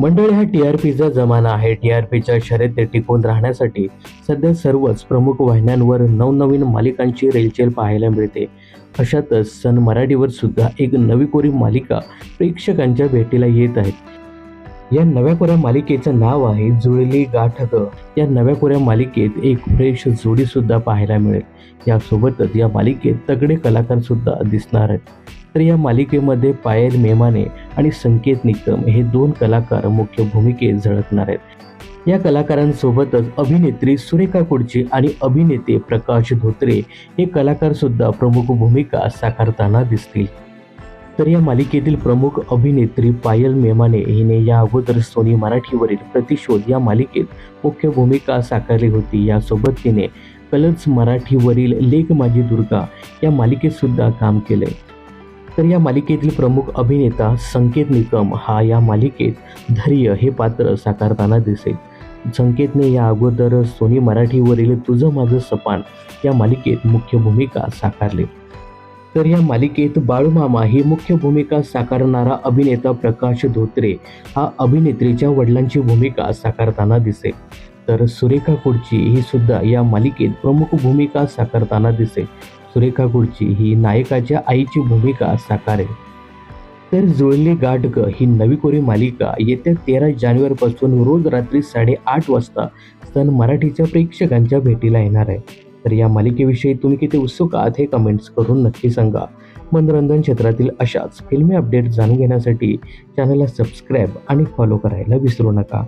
मंडळी हा T R पीचा जमाना आहे. टी आर पीच्या शर्यती टिकून राहण्यासाठी सध्या सर्वच प्रमुख वाहिन्यांवर नवनवीन मालिकांची रेलचेल पाहायला मिळते. अशातच सन मराठीवर सुद्धा एक नवी कोरी मालिका प्रेक्षकांच्या भेटीला येत आहेत. या नव्या कोऱ्या मालिकेचं नाव आहे जुळली गाठक या नव्या कोऱ्या मालिकेत एक फ्रेश जोडी सुद्धा पाहायला मिळेल. यासोबतच या मालिकेत तगडे कलाकार सुद्धा दिसणार आहेत. तर या मालिकेमध्ये पायल मेमाने आणि संकेत निकम हे दोन कलाकार मुख्य भूमिकेत झळकणार आहेत. या कलाकारांसोबतच अभिनेत्री सुरेखा कुडची आणि अभिनेते प्रकाश धोत्रे हे कलाकार सुद्धा प्रमुख भूमिका साकारताना दिसतील. तर या मालिकेतील प्रमुख अभिनेत्री पायल मेमाने हिने या अगोदर सोनी मराठीवरील प्रतिशोध या मालिकेत मुख्य भूमिका साकारली होती. यासोबत तिने कलर्स मराठीवरील लेख माझी दुर्गा या मालिकेत सुद्धा काम केले तर या मालिकेतील प्रमुख अभिनेता संकेत निकम हा या मालिकेत धैर्य हे पात्र साकारताना दिसेल. संकेतने या अगोदर सोनी मराठीवरील तुझं माझं सपान या मालिकेत मुख्य भूमिका साकारली. तर या मालिकेत बाळूमामा ही मुख्य भूमिका साकारणारा अभिनेता प्रकाश धोत्रे हा अभिनेत्रीच्या वडिलांची भूमिका साकारताना दिसेल. तर सुरेखा कुडची ही सुद्धा या मालिकेत प्रमुख भूमिका साकारताना दिसेल. सुरेखा कुडची ही नायकाच्या आईची भूमिका साकारेल तर जुळली गाठ ही नवी कोरी मालिका येत्या तेरा जानेवारीपासून रोज रात्री साडेआठ वाजता सन मराठीच्या प्रेक्षकांच्या भेटीला येणार आहे. तर या मालिकेविषयी तुम्ही किती उत्सुक आहात हे कमेंट्स करून नक्की सांगा. मनोरंजन क्षेत्रातील अशाच फिल्मी अपडेट जाणून घेण्यासाठी चॅनलला सबस्क्राईब आणि फॉलो करायला विसरू नका.